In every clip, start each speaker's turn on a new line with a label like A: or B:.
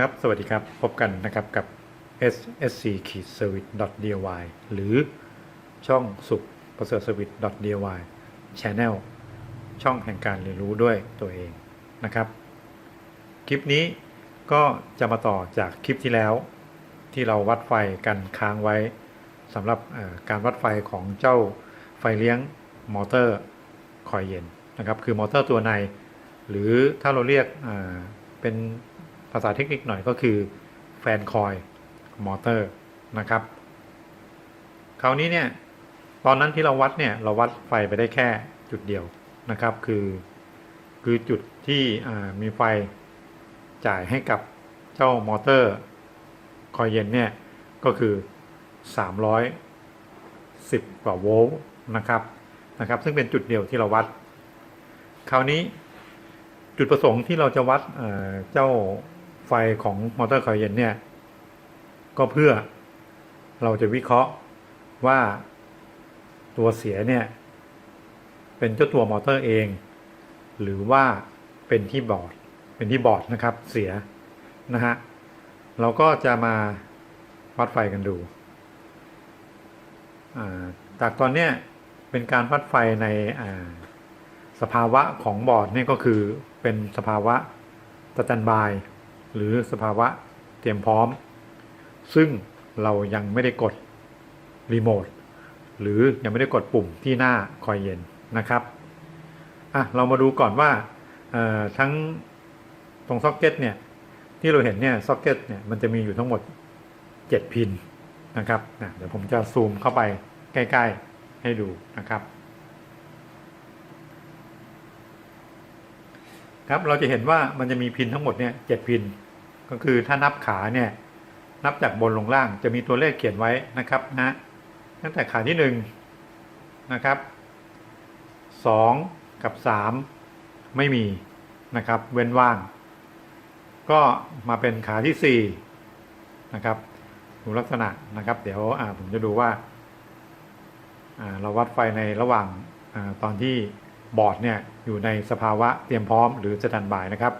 A: ครับ สวัสดีครับ พบกันนะครับกับ ssc service dy หรือช่องสุขประเสริฐ service dy channel ช่องแห่งการเรียนรู้ด้วยตัวเองนะครับ คลิปนี้ก็จะมาต่อจากคลิปที่แล้ว ที่เราวัดไฟกันค้างไว้สำหรับการวัดไฟของเจ้าไฟเลี้ยงมอเตอร์คอยเย็นนะครับ คือมอเตอร์ตัวใน หรือถ้าเราเรียกเป็น ภาษาเทคนิคหน่อยก็คือแฟนคอยมอเตอร์นะครับ คราวนี้เนี่ยตอนนั้นที่เราวัดเนี่ยเราวัดไฟไปได้แค่จุดเดียวนะครับ คือคือจุดที่มีไฟจ่ายให้กับเจ้ามอเตอร์คอยเย็นเนี่ยก็คือ 310 กว่าโวลต์นะครับนะครับ ซึ่งเป็นจุดเดียวที่เราวัด คราวนี้จุดประสงค์ที่เราจะวัดเจ้า ไฟของมอเตอร์คอยเย็นเนี่ยก็เพื่อเราจะวิเคราะห์ว่าตัวเสียเนี่ย เป็นเจ้าตัวมอเตอร์เอง หรือว่าเป็นที่บอร์ดเป็นที่บอร์ดนะครับเสียนะฮะเราก็จะมาวัดไฟกันดูาจากตอนเนี้ยเป็นการวัดไฟในาสภาวะของบอร์ดนี่ก็คือเป็นสภาวะสแตนบาย หรือสภาวะเตรียมพร้อม ซึ่งเรายังไม่ได้กดรีโมทหรือยังไม่ได้กดปุ่มที่หน้าคอยเย็นนะครับอะเรามาดูก่อนว่าทั้งตรงซ็อกเก็ตเนี่ยที่เราเห็นเนี่ยซ็อกเก็ตเนี่ยมันจะมีอยู่ทั้งหมด 7 พินนะครับนะเดี๋ยวผมจะซูมเข้าไปใกล้ ๆ ให้ดูนะครับครับเราจะเห็นว่ามันจะมีพินทั้งหมดเนี่ยเจ็ดพิน ก็คือถ้านับขาเนี่ย นับจากบนลงล่างจะมีตัวเลขเขียนไว้นะครับนะตั้งแต่ขาที่หนึ่งนะครับสองกับสามไม่มีนะครับ เว้นว่าง ก็มาเป็นขาที่สี่นะครับดูลักษณะนะครับ เดี๋ยวผมจะดูว่าเราวัดไฟในระหว่างอตอนที่บอร์ดเนี่ยอยู่ในสภาวะเตรียมพร้อมหรือสแตนบายนะครับ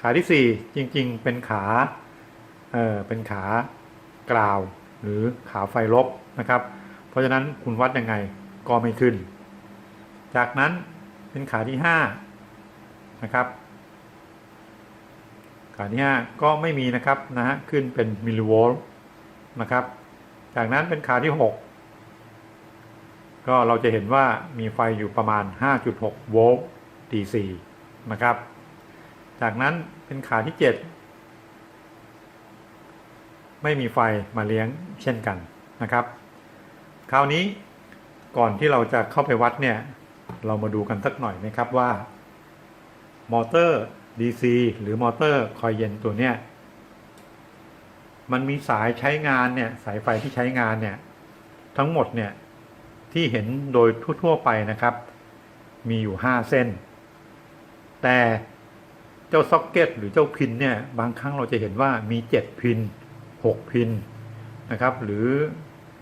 A: ขาที่ 4 จริง ๆ เป็นขาเออเป็นขากราวหรือขาไฟลบนะครับ เพราะฉะนั้นคุณวัดยังไงก็ไม่ขึ้น จากนั้นเป็นขาที่5นะครับขาที่5ก็ไม่มีนะครับนะฮะขึ้นเป็นมิลลิโวลต์นะครับ จากนั้นเป็นขาที่ 6 ก็เราจะเห็นว่ามีไฟอยู่ประมาณ 5.6 โวลต์ DC นะครับ จากนั้นเป็นขาที่7ไม่มีไฟมาเลี้ยงเช่นกันนะครับ คราวนี้ก่อนที่เราจะเข้าไปวัดเนี่ย เรามาดูกันสักหน่อยนะครับว่ามอเตอร์ DC หรือมอเตอร์คอยเย็นตัวเนี้ยมันมีสายใช้งานเนี่ยสายไฟที่ใช้งานเนี่ย ทั้งหมดเนี่ย ที่เห็นโดยทั่วๆไปนะครับ มีอยู่ 5 เส้น แต่ เจ้าซ็อกเก็ตหรือเจ้าพินเนี่ยบางครั้งเราจะเห็นว่ามี 7 พิน 6 พินนะครับ หรือ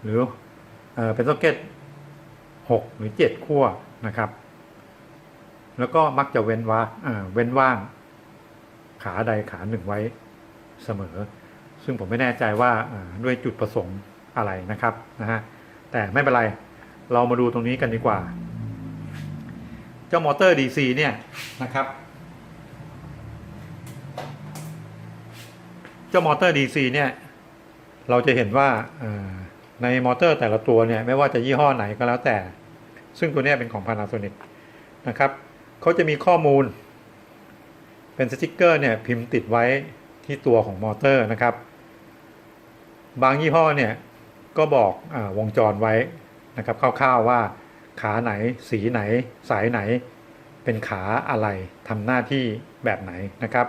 A: หรือเอเป็นซ็อกเก็ต6หรือ 7 ขั้วนะครับ แล้วก็มักจะเว้นว่าเว้นว่าง ขาใดขาหนึ่งไว้เสมอ ซึ่งผมไม่แน่ใจว่าอ่าด้วยจุดประสงค์อะไรนะครับนะฮะแต่ไม่เป็นไรเรามาดูตรงนี้กันดีกว่า เจ้ามอเตอร์ DC เนี่ยนะครับ จ้ามอเตอร์ DC เนี่ยเราจะเห็นว่าในมอเตอร์แต่ละตัวเนี่ยไม่ว่าจะยี่ห้อไหนก็แล้วแต่ ซึ่งตัวนี้เป็นของ Panasonic นะครับเขาจะมีข้อมูล เป็นสติกเกอร์เนี่ยพิมพ์ติดไว้ที่ตัวของมอเตอร์นะครับ บางยี่ห้อเนี่ยก็บอกอวงจรไว้นะครับคร่าวๆว่าขาไหน สีไหน สายไหน เป็นขาอะไรทำหน้าที่แบบไหนนะครับ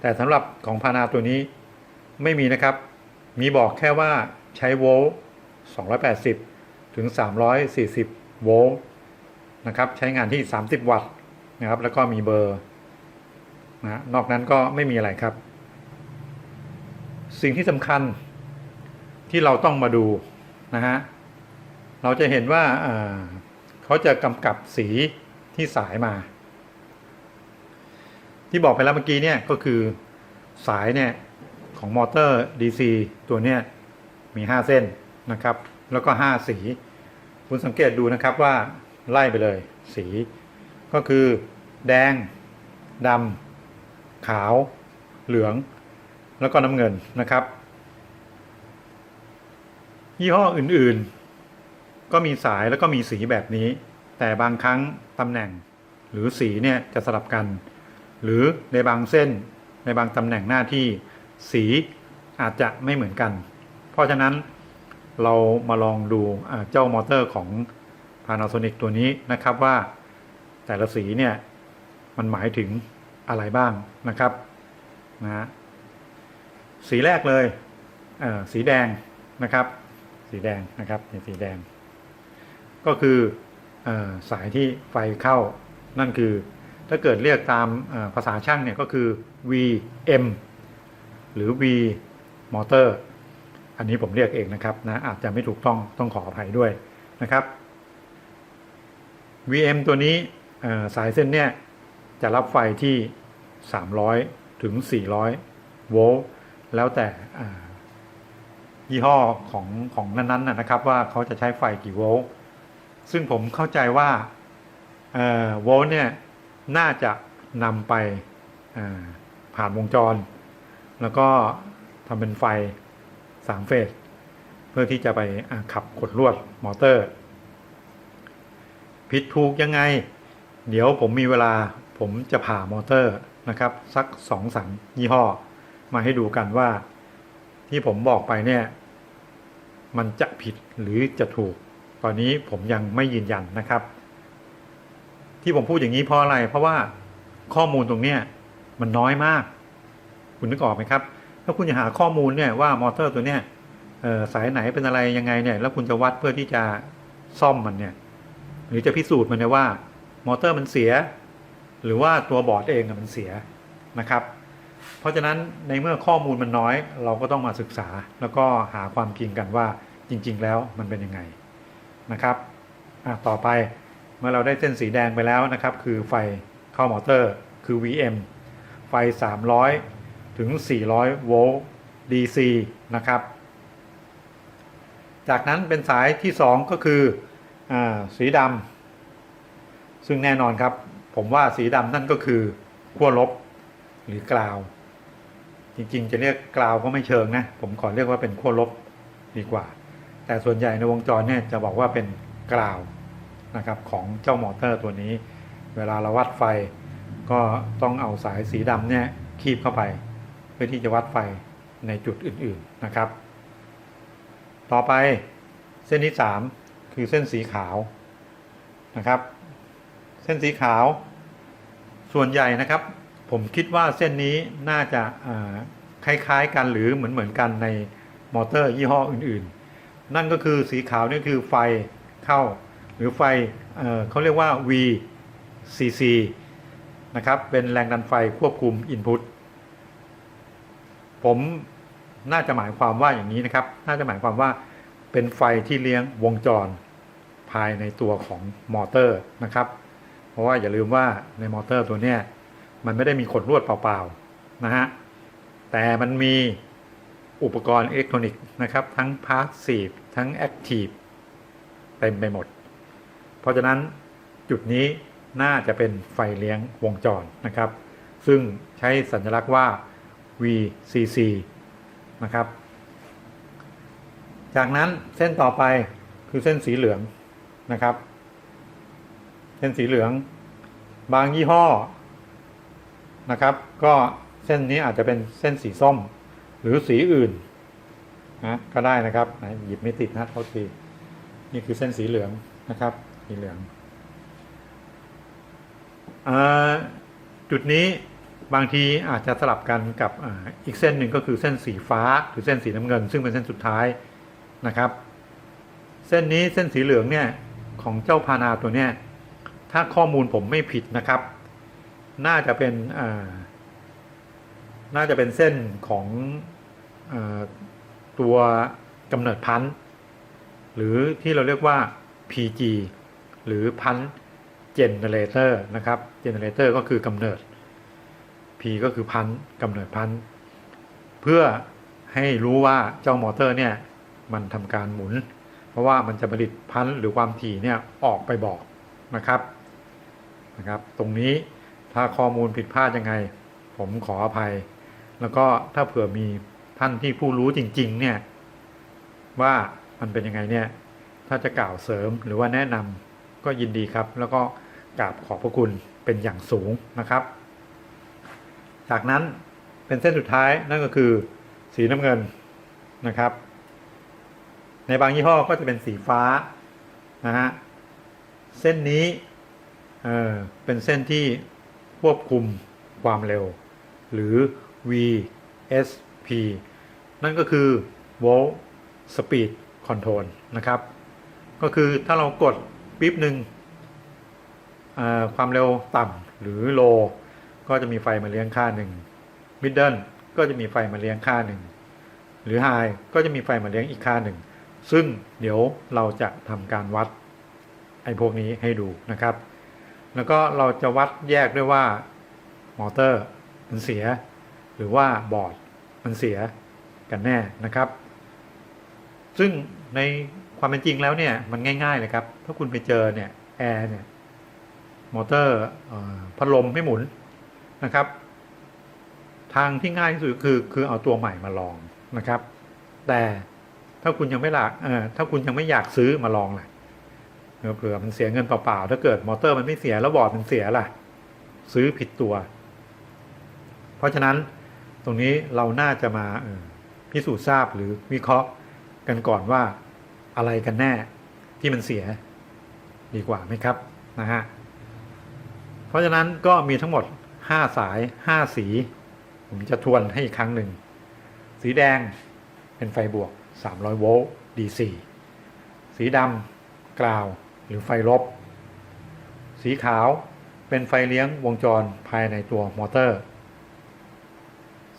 A: แต่สำหรับของพานาตัวนี้ ไม่มีนะครับ มีบอกแค่ว่าใช้โวลต์280 ถึง 340 โวลต์นะครับ ใช้งานที่ 30 วัตต์นะครับ แล้วก็มีเบอร์นะนอกนั้นก็ไม่มีอะไรครับ สิ่งที่สำคัญที่เราต้องมาดูนะฮะ เราจะเห็นว่าอ่าเขาจะกำกับสีที่สายมา ที่บอกไปแล้วเมื่อกี้เนี่ยก็คือสายเนี่ย ของมอเตอร์ DC ตัวเนี้ยมี 5 เส้นนะครับ แล้วก็ 5 สี คุณสังเกตดูนะครับว่าไล่ไปเลย สี ก็คือแดงดำขาว เหลือง แล้วก็น้ำเงินนะครับ ยี่ห้ออื่นๆ ก็มีสายแล้วก็มีสีแบบนี้ แต่บางครั้งตำแหน่งหรือสีเนี่ยจะสลับกัน หรือในบางเส้นในบางตำแหน่งหน้าที่ สีอาจจะไม่เหมือนกัน เพราะฉะนั้นเรามาลองดูเจ้ามอเตอร์ของ Panasonic ตัวนี้นะครับว่าแต่ละสีเนี่ยมันหมายถึงอะไรบ้างนะครับนะสีแรกเลยเสีแดงนะครับ สีแดงนะครับนี่สีแดง ก็คืออสายที่ไฟเข้านั่นคือถ้าเกิดเรียกตามภาษาช่างเนี่ยก็คือ VM หรือ V motor อันนี้ผมเรียกเองนะครับนะอาจจะไม่ถูกต้องต้องขออภัยด้วยนะครับ VM ตัวนี้สายเส้นเนี่ยจะรับไฟที่ 300 ถึง 400 โวลต์แล้วแต่ยี่ห้อของของนั้นๆนะครับว่าเขาจะใช้ไฟกี่โวลต์ซึ่งผมเข้าใจว่าโวลต์เนี่ยน่าจะนำไปผ่านวงจร แล้วก็ทำเป็นไฟ3เฟส เพื่อที่จะไปขับขดลวดมอเตอร์ ผิดถูกยังไง เดี๋ยวผมมีเวลาผมจะผ่ามอเตอร์นะครับ สักสองสังยี่ห้อ มาให้ดูกันว่าที่ผมบอกไปเนี่ย มันจะผิดหรือจะถูก ตอนนี้ผมยังไม่ยืนยันนะครับ ที่ผมพูดอย่างนี้เพราะอะไร เพราะว่าข้อมูลตรงเนี้ยมันน้อยมาก คุณนึกออกไหมครับ ถ้าคุณจะหาข้อมูลเนี่ยว่ามอเตอร์ตัวเนี้ยสายไหนเป็นอะไรยังไงเนี่ย แล้วคุณจะวัดเพื่อที่จะซ่อมมันเนี่ย หรือจะพิสูจน์มันเนี่ยว่ามอเตอร์มันเสีย หรือว่าตัวบอร์ดเองอะมันเสียนะครับ เพราะฉะนั้นในเมื่อข้อมูลมันน้อย เราก็ต้องมาศึกษา แล้วก็หาความจริงกันว่าจริง ๆ แล้วมันเป็นยังไงนะครับอะต่อไปเมื่อเราได้เส้นสีแดงไปแล้วนะครับ คือไฟเข้ามอเตอร์คือ VM ไฟ 300 ถึง 400 โวลต์ DC นะครับ จากนั้นเป็นสายที่ 2 ก็คืออสีดำซึ่งแน่นอนครับ ผมว่าสีดำนั่นก็คือขั้วลบหรือกราว จริงๆ จะเรียกกราวก็ไม่เชิงนะ ผมขอเรียกว่าเป็นขั้วลบดีกว่า แต่ส่วนใหญ่ในวงจรเนี่ยจะบอกว่าเป็นกราวนะครับของเจ้ามอเตอร์ตัวนี้ เวลาเราวัดไฟก็ต้องเอาสายสีดำเนี่ยคีบเข้าไป พื่อที่จะวัดไฟในจุดอื่นๆนะครับ ต่อไปเส้นที่ 3 คือเส้นสีขาวนะครับ เส้นสีขาว ส่วนใหญ่นะครับ ผมคิดว่าเส้นนี้น่าจะคล้ายๆกันหรือเหมือนๆกันในมอเตอร์ยี่ห้ออื่นๆ นั่นก็คือสีขาวนี่คือไฟเข้า หรือไฟเอเขาเรียกว่า VCC นะครับ เป็นแรงดันไฟควบคุม Input ผมน่าจะหมายความว่าอย่างนี้นะครับ น่าจะหมายความว่าเป็นไฟที่เลี้ยงวงจรภายในตัวของมอเตอร์นะครับ เพราะว่าอย่าลืมว่าในมอเตอร์ตัวเนี้ยมันไม่ได้มีขดลวดเปล่าๆนะฮะ แต่มันมีอุปกรณ์อิเล็กทรอนิกส์นะครับ ทั้งพาสซีฟทั้งแอคทีฟเต็มไปหมด เพราะฉะนั้นจุดนี้น่าจะเป็นไฟเลี้ยงวงจรนะครับ ซึ่งใช้สัญลักษณ์ว่า VCC นะครับ จากนั้นเส้นต่อไปคือเส้นสีเหลืองนะครับ เส้นสีเหลือง บางยี่ห้อนะครับ ก็เส้นนี้อาจจะเป็นเส้นสีส้มหรือสีอื่นนะก็ได้นะครับหยิบไม่ติดนะเท่าทีนี่คือเส้นสีเหลืองนะครับสีเหลืองอจุดนี้ บางทีอาจจะสลับกันกับอีกเส้นหนึ่งก็คือเส้นสีฟ้าหรือเส้นสีน้ำเงิน ซึ่งเป็นเส้นสุดท้ายนะครับ เส้นนี้เส้นสีเหลืองเนี่ยของเจ้าพานาตัวเนี้ยถ้าข้อมูลผมไม่ผิดนะครับ น่าจะเป็นน่าจะเป็นเส้นของอตัวกำเนิดพันธุ์หรือที่เราเรียกว่า PG หรือพันเจเนเรเตอร์นะครับเจเนเรเตอร์ก็คือกำเนิด P ก็คือพันต์กำเนิดพันต์เพื่อให้รู้ว่าเจ้ามอเตอร์เนี่ยมันทำการหมุน เพราะว่ามันจะผลิตพันต์หรือความถี่เนี่ยออกไปบอกนะครับนะครับ ตรงนี้ถ้าข้อมูลผิดพลาดยังไง ผมขออภัย แล้วก็ถ้าเผื่อมีท่านที่ผู้รู้จริง ๆ เนี่ย ว่ามันเป็นยังไงเนี่ย ถ้าจะกล่าวเสริมหรือว่าแนะนำก็ยินดีครับ แล้วก็กราบขอบพระคุณเป็นอย่างสูงนะครับ จากนั้นเป็นเส้นสุดท้ายนั่นก็คือสีน้ำเงินนะครับ ในบางยี่ห้อก็จะเป็นสีฟ้านะฮะเส้นนี้เออเป็นเส้นที่ควบคุมความเร็ว หรือ VSP นั่นก็คือ Volt Speed Control นะครับ ก็คือถ้าเรากดปิ๊บหนึ่งความเร็วต่ำหรือ low ก็จะมีไฟมาเลี้ยงค่าหนึ่ง middle ก็จะมีไฟมาเลี้ยงค่าหนึ่งหรือ high ก็จะมีไฟมาเลี้ยงอีกค่าหนึ่งซึ่งเดี๋ยวเราจะทำการวัดไอ้พวกนี้ให้ดูนะครับ แล้วก็เราจะวัดแยกด้วยว่ามอเตอร์มันเสีย หรือว่าบอร์ดมันเสียกันแน่นะครับ ซึ่งในความเป็นจริงแล้วเนี่ยมันง่าย ๆ เลยครับ ถ้าคุณไปเจอเนี่ยแอร์เนี่ยมอเตอร์พัดลมไม่หมุน นะครับ ทางที่ง่ายที่สุดคือคือเอาตัวใหม่มาลองนะครับ แต่ถ้าคุณยังไม่หลักเออถ้าคุณยังไม่อยากซื้อมาลองล่ะเผื่อมันเสียเงินเปล่าๆถ้าเกิดมอเตอร์มันไม่เสียแล้วบอร์ดมันเสียล่ะ ซื้อผิดตัว เพราะฉะนั้นตรงนี้เราน่าจะมาพิสูจน์ทราบหรือวิเคราะห์กันก่อนว่าอะไรกันแน่ที่มันเสียดีกว่าไหมครับนะฮะเพราะฉะนั้นก็มีทั้งหมด 5สาย5สี ผมจะทวนให้อีกครั้งหนึ่ง สีแดงเป็นไฟบวก 300 โวลต์ DC สีดำกราวหรือไฟลบ สีขาวเป็นไฟเลี้ยงวงจรภายในตัวมอเตอร์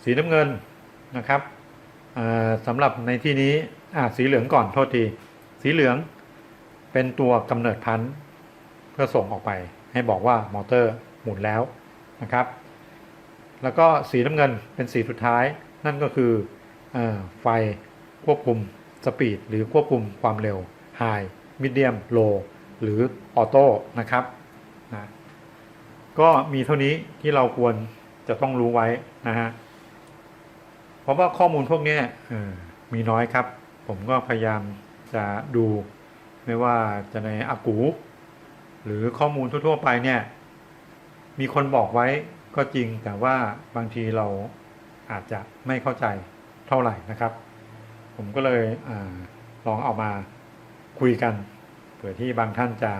A: สีน้ำเงินนะครับสำหรับในที่นี้อะสีเหลืองก่อนโทษที สีเหลืองเป็นตัวกำเนิดพันธุ์เพื่อส่งออกไปให้บอกว่ามอเตอร์หมุนแล้ว นะครับ แล้วก็สีน้ำเงินเป็นสีสุดท้าย นั่นก็คืออไฟควบคุมสปีดหรือควบคุมความเร็ว High Medium Low หรือออโต้นะครับนะก็มีเท่านี้ที่เราควรจะต้องรู้ไว้นะฮะเพราะว่าข้อมูลพวกนี้มีน้อยครับ ผมก็พยายามจะดู ไม่ว่าจะในอากู หรือข้อมูลทั่ว ๆ ไปเนี่ย มีคนบอกไว้ก็จริงแต่ว่าบางทีเราอาจจะไม่เข้าใจเท่าไหร่นะครับ ผมก็เลยอลองเอามาคุยกันเผื่อที่บางท่านจะ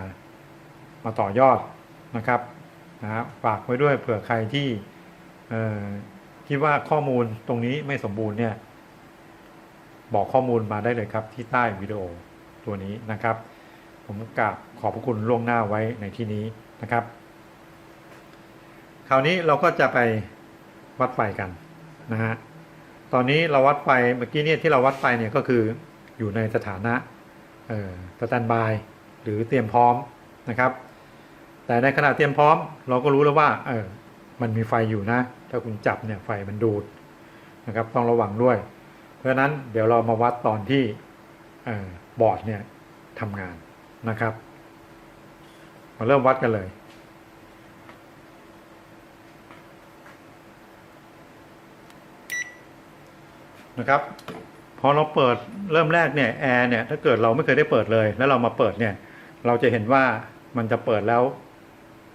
A: มาต่อยอดนะครับนะฝากไว้ด้วยเผื่อใครที่คิดว่าข้อมูลตรงนี้ไม่สมบูรณ์เนี่ย บอกข้อมูลมาได้เลยครับ ที่ใต้วิดีโอตัวนี้นะครับ ผมกราบขอบพระคุณล่วงหน้าไว้ในที่นี้นะครับ คราวนี้เราก็จะไปวัดไฟกันนะฮะตอนนี้เราวัดไฟเมื่อกี้เนี่ยที่เราวัดไฟเนี่ยก็คืออยู่ในสถานะเอ่อสแตนบายหรือเตรียมพร้อมนะครับ แต่ในขณะเตรียมพร้อม เราก็รู้แล้วว่าเออมันมีไฟอยู่นะ ถ้าคุณจับเนี่ยไฟมันดูดนะครับต้องระวังด้วย เพราะฉะนั้นเดี๋ยวเรามาวัดตอนที่เออบอร์ดเนี่ยทำงานนะครับ มาเริ่มวัดกันเลย นะครับพอเราเปิดเริ่มแรกเนี่ยแอร์เนี่ยถ้าเกิดเราไม่เคยได้เปิดเลย แล้วเรามาเปิดเนี่ย เราจะเห็นว่ามันจะเปิดแล้ว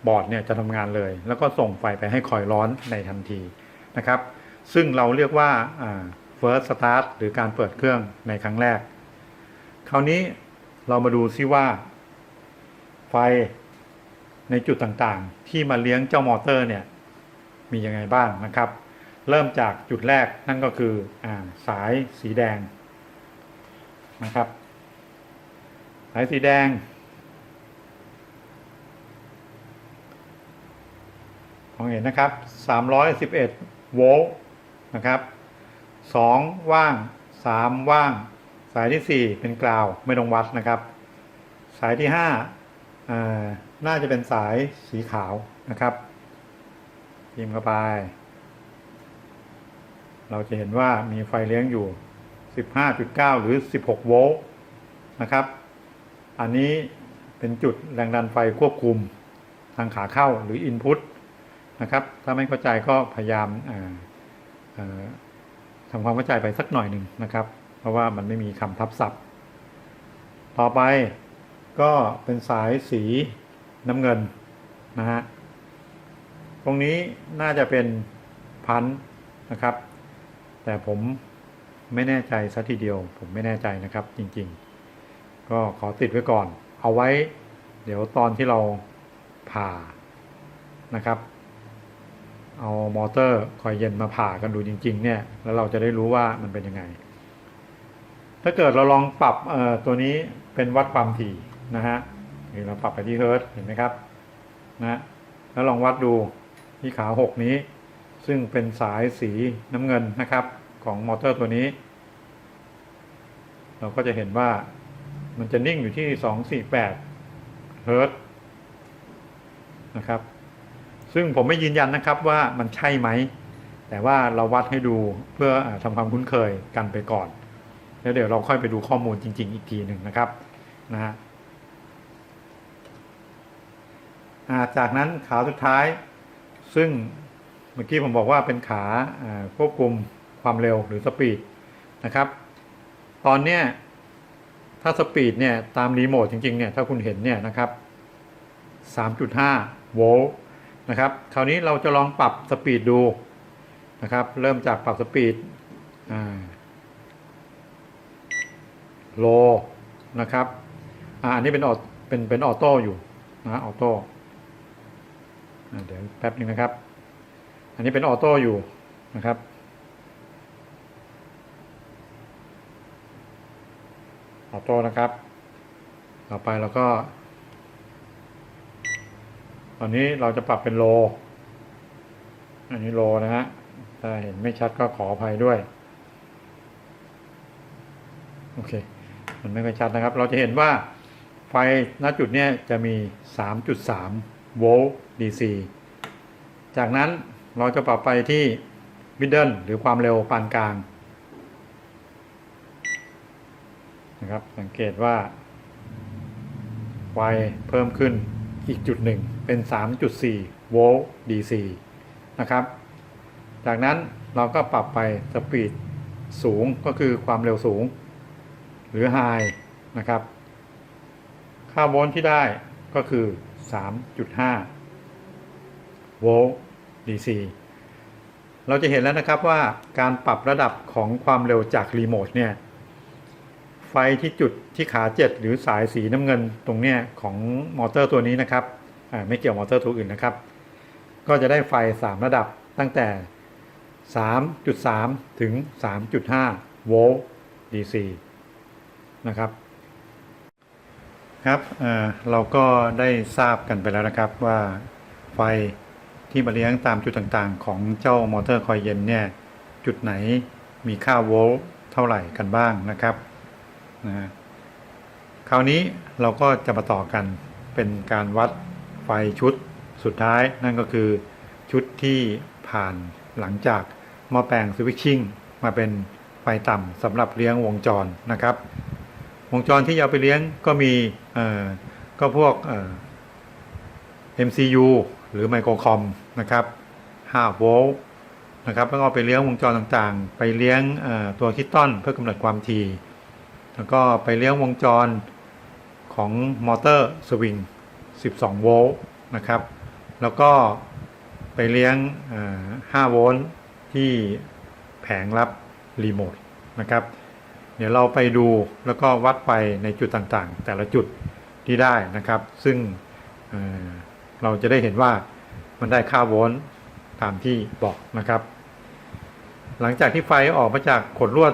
A: บอร์ดเนี่ยจะทำงานเลย แล้วก็ส่งไฟไปให้คอยร้อนในทันทีนะครับ ซึ่งเราเรียกว่า first start หรือการเปิดเครื่องในครั้งแรก คราวนี้เรามาดูซิว่า ไฟในจุดต่างๆ ที่มาเลี้ยงเจ้ามอเตอร์เนี่ย มียังไงบ้างนะครับ เริ่มจากจุดแรกนั่นก็คืออสายสีแดงนะครับ สายสีแดง มองเห็นนะครับ 311 โวลต์นะครับ 2 ว่าง 3 ว่าง สายที่ 4 เป็นกราวไม่ต้องวัดนะครับ สายที่5อ่าน่าจะเป็นสายสีขาวนะครับพิมพ์เข้าไป เราจะเห็นว่ามีไฟเลี้ยงอยู่ 15.9 หรือ 16 โวลต์นะครับ อันนี้เป็นจุดแรงดันไฟควบคุมทางขาเข้าหรือ Input นะครับ ถ้าไม่เข้าใจก็พยายามาาทำความเข้าใจไปสักหน่อยหนึ่งนะครับ เพราะว่ามันไม่มีคำทับศัพท์ ต่อไปก็เป็นสายสีน้ำเงินนะฮะ ตรงนี้น่าจะเป็นพันธุ์นะครับ แต่ผมไม่แน่ใจซะทีเดียว ผมไม่แน่ใจนะครับ จริง ๆ ก็ขอติดไว้ก่อน เอาไว้ เดี๋ยวตอนที่เราผ่านะครับ เอามอเตอร์คอยเย็นมาผ่ากันดูจริง ๆ เนี่ย แล้วเราจะได้รู้ว่ามันเป็นยังไง ถ้าเกิดเราลองปรับตัวนี้เป็นวัดความถี่นะฮะเราปรับไปที่เฮิร์ตเห็นไหมครับนะแล้วลองวัดดูที่ขาหกนี้ ซึ่งเป็นสายสีน้ำเงินนะครับของมอเตอร์ตัวนี้ เราก็จะเห็นว่ามันจะนิ่งอยู่ที่ 248 เฮิร์ตนะครับ ซึ่งผมไม่ยืนยันนะครับว่ามันใช่ไหม แต่ว่าเราวัดให้ดูเพื่อทำความคุ้นเคยกันไปก่อน แล้วเดี๋ยวเราค่อยไปดูข้อมูลจริง ๆ อีกทีหนึ่งนะครับนะฮะจากนั้นขาสุดท้ายซึ่ง มื่อกี้ผมบอกว่าเป็นขาควบคุมความเร็วหรือสปีดนะครับ ตอนเนี้ยถ้าสปีดเนี่ยตามรีโมทจริงๆเนี่ยถ้าคุณเห็นเนี่ยนะครับ3.5โวลต์นะครับ คราวนี้เราจะลองปรับสปีดดูนะครับ เริ่มจากปรับสปีดโลนะครับอันนี้เป็นออเป็นเป็นออโต้อยู่นะออโต้เดี๋ยวแป๊บหนึงนะครับ อันนี้เป็นออโต้อยู่นะครับ ออโต้นะครับ ต่อไปเราก็ ตอนนี้เราจะปรับเป็นโล อันนี้โลนะฮะ ถ้าเห็นไม่ชัดก็ขออภัยด้วย โอเค มันไม่ค่อยชัดนะครับ เราจะเห็นว่าไฟณจุดเนี้ยจะมี 3.3 โวลต์ DC จากนั้น เราจะปรับไปที่มิดเดิลหรือความเร็วปานกลางนะครับ สังเกตว่าไฟเพิ่มขึ้นอีกจุดหนึ่งเป็น 3.4 โวลต์ DC นะครับ จากนั้นเราก็ปรับไปสปีดสูงก็คือความเร็วสูง หรือ High นะครับ ค่าโวลต์ที่ได้ก็คือ 3.5 โวลต์ DC เราจะเห็นแล้วนะครับว่าการปรับระดับของความเร็วจากรีโมทเนี่ยไฟที่จุดที่ขา 7 หรือสายสีน้ำเงินตรงเนี้ยของมอเตอร์ตัวนี้นะครับไม่เกี่ยวมอเตอร์ตัวอื่นนะครับ ก็จะได้ไฟ 3 ระดับตั้งแต่ 3.3 ถึง 3.5 โวลต์ DC นะครับครับเราก็ได้ทราบกันไปแล้วนะครับว่าไฟ ที่มาเลี้ยงตามจุดต่างๆ ของเจ้ามอเตอร์คอยเย็นเนี่ยจุดไหนมีค่าโวลต์เท่าไหร่กันบ้างนะครับนะคราวนี้เราก็จะมาต่อกันเป็นการวัดไฟชุดสุดท้ายนั่นก็คือชุดที่ผ่านหลังจากหม้อแปลงสวิตชิ่งมาเป็นไฟต่ำสำหรับเลี้ยงวงจรนะครับ วงจรที่เอาไปเลี้ยงก็มีก็พวกเอ่อ MCU หรือไมโครคอมนะครับ5โวลต์นะครับแล้วก็ไปเลี้ยงวงจรต่างๆ ไปเลี้ยงตัวคิตตันเพื่อกำหนดความถี่แล้วก็ไปเลี้ยงวงจรของมอเตอร์สวิง 12 โวลต์นะครับ แล้วก็ไปเลี้ยง 5 โวลต์ที่แผงรับรีโมทนะครับ เดี๋ยวเราไปดูแล้วก็วัดไปในจุดต่างๆ แต่ละจุดที่ได้นะครับ ซึ่ง เราจะได้เห็นว่ามันได้ค่าโวลต์ตามที่บอกนะครับ หลังจากที่ไฟออกมาจากขดลวด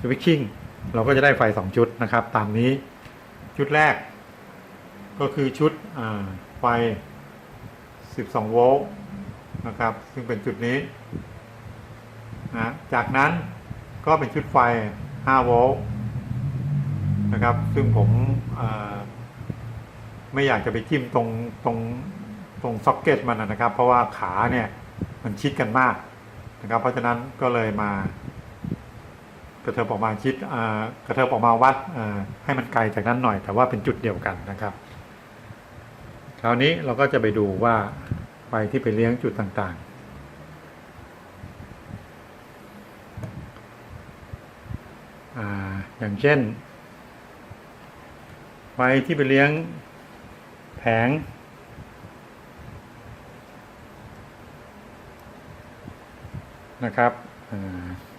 A: สวิตชิ่งเราก็จะได้ไฟ 2 ชุดนะครับ ตามนี้ชุดแรก ก็คือชุดไฟ 12 โวลต์นะครับ ซึ่งเป็นจุดนี้นะจากนั้นก็เป็นชุดไฟ 5 โวลต์นะครับ ซึ่งผม ไม่อยากจะไปจิ้มตรงตรงตรงซ็อกเก็ตมันนะครับ เพราะว่าขาเนี่ยมันชิดกันมากนะครับ เพราะฉะนั้นก็เลยมากระเทิบออกมาคิดกระเทิบออกมาวัดให้มันไกลจากนั้นหน่อย แต่ว่าเป็นจุดเดียวกันนะครับ คราวนี้เราก็จะไปดูว่าไฟที่ไปเลี้ยงจุดต่าง ๆอาอย่างเช่นไฟที่ไปเลี้ยง แผงนะครับ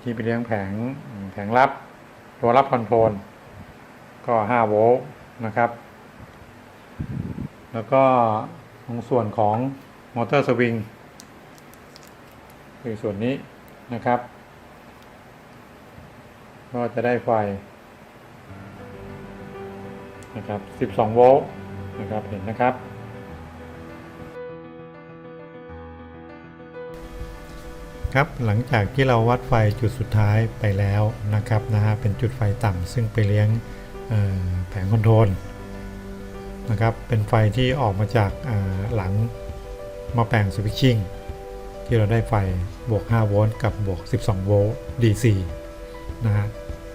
A: ที่ไปเลี้ยงแผงแผงรับ ตัวรับคอนโทรล ก็ 5 โวลต์นะครับ แล้วก็ตรงส่วนของมอเตอร์สวิงคือส่วนนี้นะครับ ก็จะได้ไฟนะครับ 12 โวลต์ นะครับเห็นนะครับ ครับหลังจากที่เราวัดไฟจุดสุดท้ายไปแล้วนะครับนะฮะเป็นจุดไฟต่ำซึ่งไปเลี้ยงแผงคอนโทรลนะครับเป็นไฟที่ออกมาจากหลังมาแปลงสวิตชิ่งที่เราได้ไฟบวก 5 โวลต์กับบวก 12 โวลต์ DC นะฮะ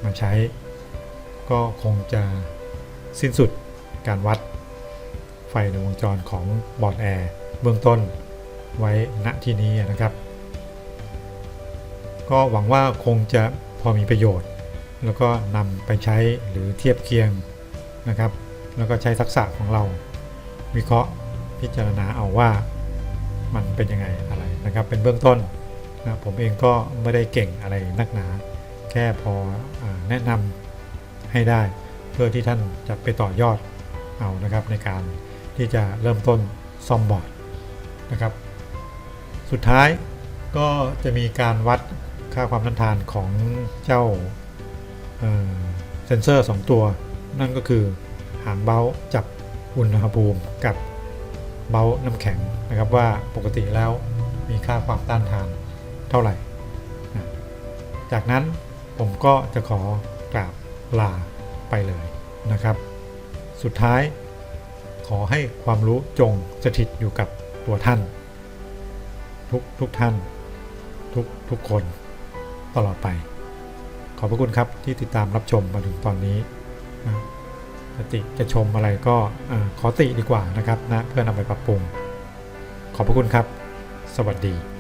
A: มาใช้ก็คงจะสิ้นสุดการวัด ไฟในวงจรของบอร์ดแอร์เบื้องต้นไว้ณที่นี้นะครับ ก็หวังว่าคงจะพอมีประโยชน์ แล้วก็นำไปใช้หรือเทียบเคียงนะครับ แล้วก็ใช้ทักษะของเรา วิเคราะห์พิจารณาเอาว่ามันเป็นยังไงอะไรนะครับ เป็นเบื้องต้นนะผมเองก็ไม่ได้เก่งอะไรนักหนา แค่พออแนะนำให้ได้ เพื่อที่ท่านจะไปต่อยอดเอานะครับในการ ที่จะเริ่มต้นซ่อมบอร์ดนะครับ สุดท้ายก็จะมีการวัดค่าความต้านทานของเจ้าเเซนเซอร์ 2 ตัว นั่นก็คือหางเบ้าจับอุณหภูมิกับเบ้าน้ำแข็งนะครับว่าปกติแล้วมีค่าความต้านทานเท่าไหร่ จากนั้นผมก็จะขอกราบลาไปเลยนะครับ สุดท้าย ขอให้ความรู้จงสถิตอยู่กับตัวท่าน ทุกทุกท่าน ทุกทุกคนตลอดไป ขอบพระคุณครับที่ติดตามรับชมมาถึงตอนนี้นะติจะชมอะไรก็ขอติดีกว่านะครับนะเพื่อนำไปปรับปรุง ขอบพระคุณครับ สวัสดี